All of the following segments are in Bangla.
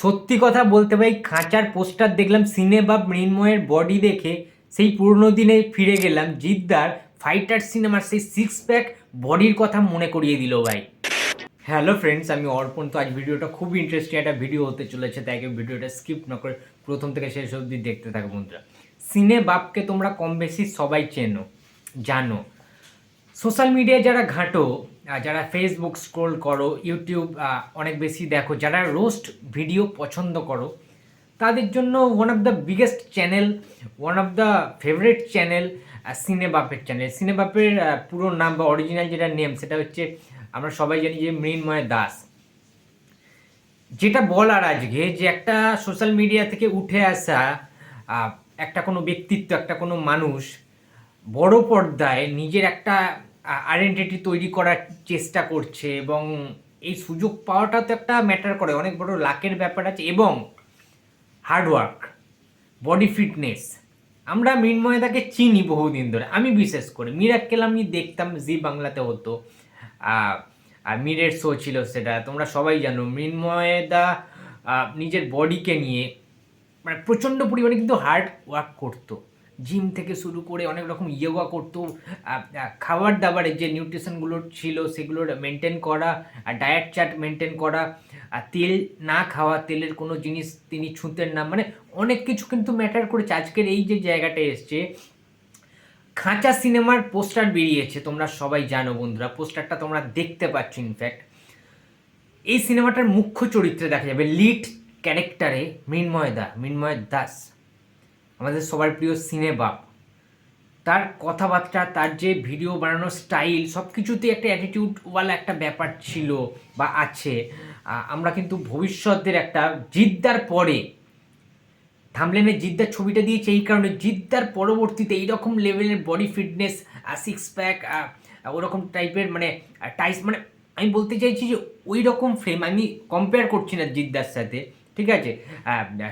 সত্যি কথা বলতে ভাই, খাঁচার পোস্টার দেখলাম সিনেমা মৃন্ময়ের বডি দেখে সেই পুরনো দিনে ফিরে গেলাম। জিদ্দার ফাইটার সিনেমার সেই সিক্স প্যাক বডির কথা মনে করিয়ে দিল ভাই। হ্যালো ফ্রেন্ডস আমি অর্পণ। তো আজ ভিডিওটা খুব ইন্টারেস্টিং একটা ভিডিও হতে চলেছে, তাই আগে ভিডিওটা স্কিপ না করে প্রথম থেকে শেষ অবধি দেখতে থাকো বন্ধুরা। সিনে বাপকে তোমরা কম বেশি সবাই চেনো, জানো। সোশ্যাল মিডিয়ায় যারা ঘাঁটো যারা ফেসবুক স্ক্রোল করো ইউটিউব অনেক বেশি দেখো, যারা রোস্ট ভিডিও পছন্দ করো, তাদের জন্য one of the biggest channel one of the favourite channel সিনেবাপের channel সিনেবাপের পুরো নাম বা অরিজিনাল যেটা নেম সেটা হচ্ছে আমরা সবাই জানি যে মৃন্ময় দাস। যেটা বলার আজকে যে একটা সোশ্যাল মিডিয়া থেকে উঠে আসা একটা কোনো ব্যক্তিত্ব, একটা কোনো মানুষ বড় পর্দায় নিজের একটা আইডেন্টিটি তৈরি করার চেষ্টা করছে এবং এই সুযোগ পাওয়াটা তো একটা ম্যাটার করে। অনেক বড় লাকের ব্যাপার আছে এবং হার্ডওয়ার্ক বডি ফিটনেস আমরা মৃন্ময়দাকে চিনি বহুদিন ধরে। আমি বিশেষ করে মিরাক্কেল আমি দেখতাম, জি বাংলাতে হতো। মিরের শো ছিল সেটা, তোমরা সবাই জানো। মৃন্ময়দা নিজের বডিকে নিয়ে মানে প্রচণ্ড পরিমাণে কিন্তু হার্ড ওয়ার্ক করতো। জিম থেকে শুরু করে অনেক রকম ইয়োগা করতো খাবার দাবারের যে নিউট্রিশনগুলো ছিল সেগুলোর মেনটেন করা ডায়েট চার্ট মেনটেন করা তেল না খাওয়া, তেলের কোনো জিনিস তিনি ছুঁতেন না মানে অনেক কিছু কিন্তু ম্যাটার করেছে। আজকের এই যে জায়গাটা এসছে, খাঁচা সিনেমার পোস্টার বেরিয়েছে, তোমরা সবাই জানো বন্ধুরা, পোস্টারটা তোমরা দেখতে পাচ্ছ ইনফ্যাক্ট এই সিনেমাটার মুখ্য চরিত্রে দেখা যাবে লিড ক্যারেক্টারে মৃন্ময় দা, মৃন্ময় দাস। আমাদের সবার প্রিয় সিনেবাপ তার কথাবার্তা, তার যে ভিডিও বানানোর স্টাইল সব কিছুতেই একটা অ্যাটিটিউডওয়ালা একটা ব্যাপার ছিল বা আছে। আমরা কিন্তু ভবিষ্যতের একটা জিদ্দার পরে থামলেনে জিদ্দার ছবিটা দিয়েছে এই কারণে জিদ্দার পরবর্তীতে এইরকম লেভেলের বডি ফিটনেস সিক্স প্যাক ওরকম টাইপের মানে টাইস মানে আমি বলতে চাইছি যে ওই রকম ফ্রেম আমি কম্পেয়ার করছি না জিদ্দার সাথে। ঠিক আছে?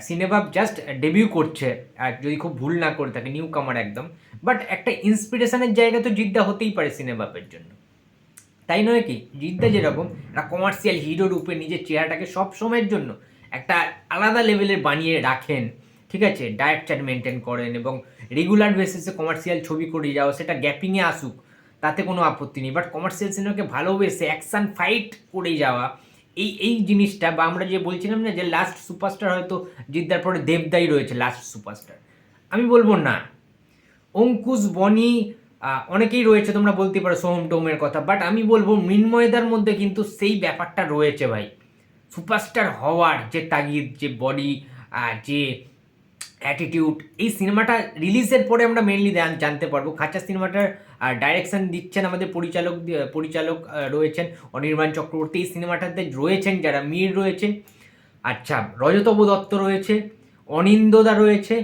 সিনেবাব জাস্ট ডেবিউ করছে। আর যদি খুব ভুল না করে থাকে নিউ কামার একদম। বাট একটা ইন্সপিরেশনের জায়গা তো জিদ্দা হতেই পারে সিনেবাবের জন্য। তাই নয় কি? জিদ্দা যেরকম, একটা কমার্শিয়াল হিরো রূপে নিজের চেহারাটাকে সব সময়ের জন্য একটা আলাদা লেভেলের বানিয়ে রাখেন। ঠিক আছে? ডায়েট চার্ট মেনটেন করেন এবং রেগুলার বেসিসে কমার্শিয়াল ছবি করে যাওয়া সেটা গ্যাপিংয়ে আসুক, তাতে কোনো আপত্তি নেই। বাট কমার্শিয়াল সিনেমাকে ভালোবেসে অ্যাকশান ফাইট করে যাওয়া এই এই জিনিসটা বা আমরা যে বলছিলাম না যে লাস্ট সুপারস্টার হয়তো জিদ্দার পরে দেবদাই রয়েছে লাস্ট সুপারস্টার আমি বলব না। অঙ্কুশ, বনি অনেকেই রয়েছে, তোমরা বলতে পারো সোহম টোমের কথা বাট আমি বলব মৃন্ময়দার মধ্যে কিন্তু সেই ব্যাপারটা রয়েছে ভাই। সুপারস্টার হওয়ার যে তাগিদ, যে বডি যে অ্যাটিটিউড এই সিনেমাটা রিলিজের পরে আমরা মেনলি জানতে পারব। খাঁচা সিনেমাটার ডাইরেকশন দিচ্ছেন আমাদের পরিচালক পরিচালক রয়েছেন অনির্বাণ চক্রবর্তী। এই সিনেমাটাতে রয়েছেন যারা মীর রয়েছে আচ্ছা রজতব দত্ত রয়েছে অনিন্দদা রয়েছে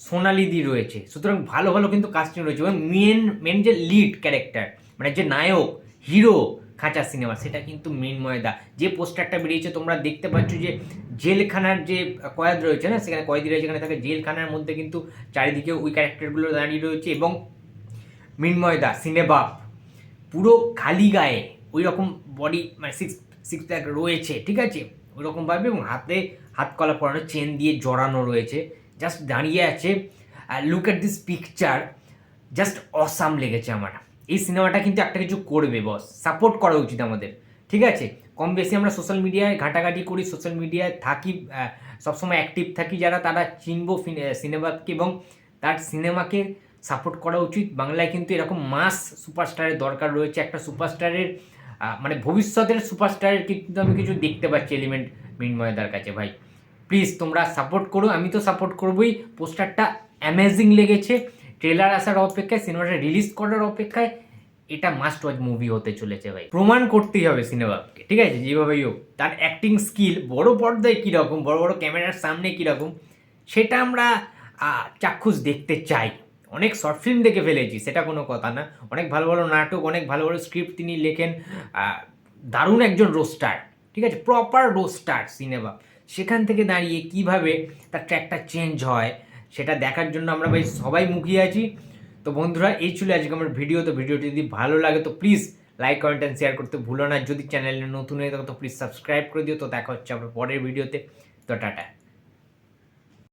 সোনালিদি রয়েছে। সুতরাং ভালো ভালো কিন্তু কাস্টিং রয়েছে। এবং মেন মেন যে লিড ক্যারেক্টার মানে যে নায়ক হিরো খাঁচা সিনেমা, সেটা কিন্তু মৃন্ময়দা যে পোস্টারটা বেরিয়েছে, তোমরা দেখতে পাচ্ছ যে জেলখানার যে কয়েদ রয়েছে না, সেখানে কয়েদি রয়েছে যেখানে থাকে জেলখানার মধ্যে কিন্তু চারিদিকে ওই ক্যারেক্টারগুলো দাঁড়িয়ে রয়েছে এবং মৃন্ময়দা সিনেবাপ পুরো খালি গায়ে ওই রকম বডি মানে সিক্স সিক্স প্যাক রয়েছে, ঠিক আছে? ওই রকমভাবে এবং হাতে হাত কলা পরানো চেন দিয়ে জড়ানো রয়েছে। জাস্ট দাঁড়িয়ে আছে look at this picture just awesome লেগেছে আমার। এই সিনেমাটা কিন্তু একটা কিছু করবে বস সাপোর্ট করা উচিত আমাদের। ঠিক আছে? কম বেশি আমরা সোশ্যাল মিডিয়ায় ঘাটাঘাটি করি সোশ্যাল মিডিয়ায় থাকি সবসময় অ্যাক্টিভ থাকি যারা তারা চিনবো সিনেমাকে এবং তার সিনেমাকে সাপোর্ট করা উচিত। বাংলায় কিন্তু এরকম মাস সুপারস্টারের দরকার রয়েছে। একটা সুপারস্টারের মানে ভবিষ্যতের সুপারস্টারের কিন্তু আমি কিছু দেখতে পাচ্ছি এলিমেন্ট মৃন্ময়দার কাছে, ভাই। প্লিজ তোমরা সাপোর্ট করো, আমি তো সাপোর্ট করবোই। পোস্টারটা অ্যামেজিং লেগেছে। ট্রেলার আসার অপেক্ষায়, সিনেমাটা রিলিজ করার অপেক্ষায় এটা মাস্ট ওয়াচ মুভি হতে চলেছে ভাই। প্রমাণ করতেই হবে সিনেমাকে, ঠিক আছে? যেভাবেই হোক, তার অ্যাক্টিং স্কিল বড় পর্দায় কীরকম, বড় বড় ক্যামেরার সামনে কীরকম, সেটা আমরা চাক্ষুষ দেখতে চাই। অনেক শর্ট ফিল্ম দেখে ফেলেছি, সেটা কোনো কথা না। অনেক ভালো ভালো নাটক, অনেক ভালো ভালো স্ক্রিপ্ট তিনি লেখেন দারুণ একজন রোস্টার ঠিক আছে? প্রপার রোস্টার সিনেমা সেখান থেকে দাঁড়িয়ে কীভাবে তার ট্র্যাকটা চেঞ্জ হয় সেটা দেখার জন্য আমরা ভাই সবাই মুখিয়ে আছি। তো বন্ধুরা, এই ছিল আজকে আমার ভিডিও তো ভিডিওটি যদি ভালো লাগে, তো please like comment and share করতে ভুলো না। যদি চ্যানেলে নতুন হয়ে থাকো, তো প্লিজ সাবস্ক্রাইব করে দিও। তো দেখা হচ্ছে আমার পরের ভিডিওতে তো টাটা।